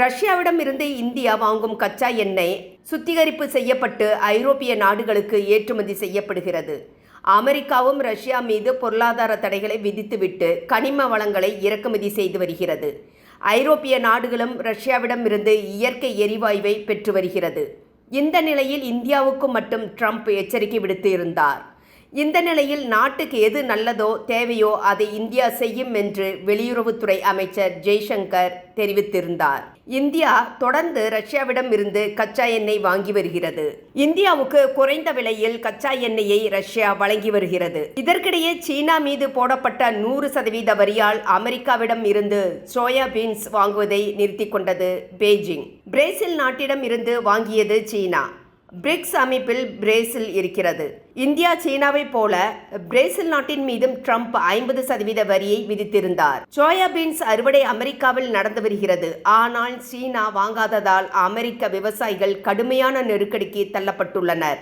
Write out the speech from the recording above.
ரஷ்யாவிடம் இருந்து இந்தியா வாங்கும் கச்சா எண்ணெய் சுத்திகரிப்பு செய்யப்பட்டு ஐரோப்பிய நாடுகளுக்கு ஏற்றுமதி செய்யப்படுகிறது. அமெரிக்காவும் ரஷ்யா மீது பொருளாதார தடைகளை விதித்துவிட்டு கனிம வளங்களை இறக்குமதி செய்து வருகிறது. ஐரோப்பிய நாடுகளும் ரஷ்யாவிடம் இருந்து இயற்கை எரிவாயுவை பெற்று வருகிறது. இந்த நிலையில் இந்தியாவுக்கு மட்டும் ட்ரம்ப் எச்சரிக்கை விடுத்து இருந்தார் இந்த நிலையில் நாட்டுக்கு எது நல்லதோ தேவையோ அதை இந்தியா செய்யும் என்று வெளியுறவுத்துறை அமைச்சர் ஜெய்சங்கர் தெரிவித்திருந்தார். இந்தியா தொடர்ந்து ரஷ்யாவிடம் இருந்து கச்சா எண்ணெய் வாங்கி வருகிறது. இந்தியாவுக்கு குறைந்த விலையில் கச்சா எண்ணெயை ரஷ்யா வழங்கி வருகிறது. இதற்கிடையே சீனா மீது போடப்பட்ட நூறு சதவீத வரியால் அமெரிக்காவிடம் இருந்து சோயா பீன்ஸ் வாங்குவதை நிறுத்திக் கொண்டது பெய்ஜிங். பிரேசில் நாட்டிடம் இருந்து வாங்கியது சீனா. பிரிக்ஸ் அமைப்பில் பிரேசில் இருக்கிறது. இந்தியா சீனாவை போல பிரேசில் நாட்டின் மீதும் ட்ரம்ப் ஐம்பது சதவீத வரியை விதித்திருந்தார். சோயாபீன்ஸ் அறுவடை அமெரிக்காவில் நடந்து வருகிறது. ஆனால் சீனா வாங்காததால் அமெரிக்க விவசாயிகள் கடுமையான நெருக்கடிக்கு தள்ளப்பட்டுள்ளனர்.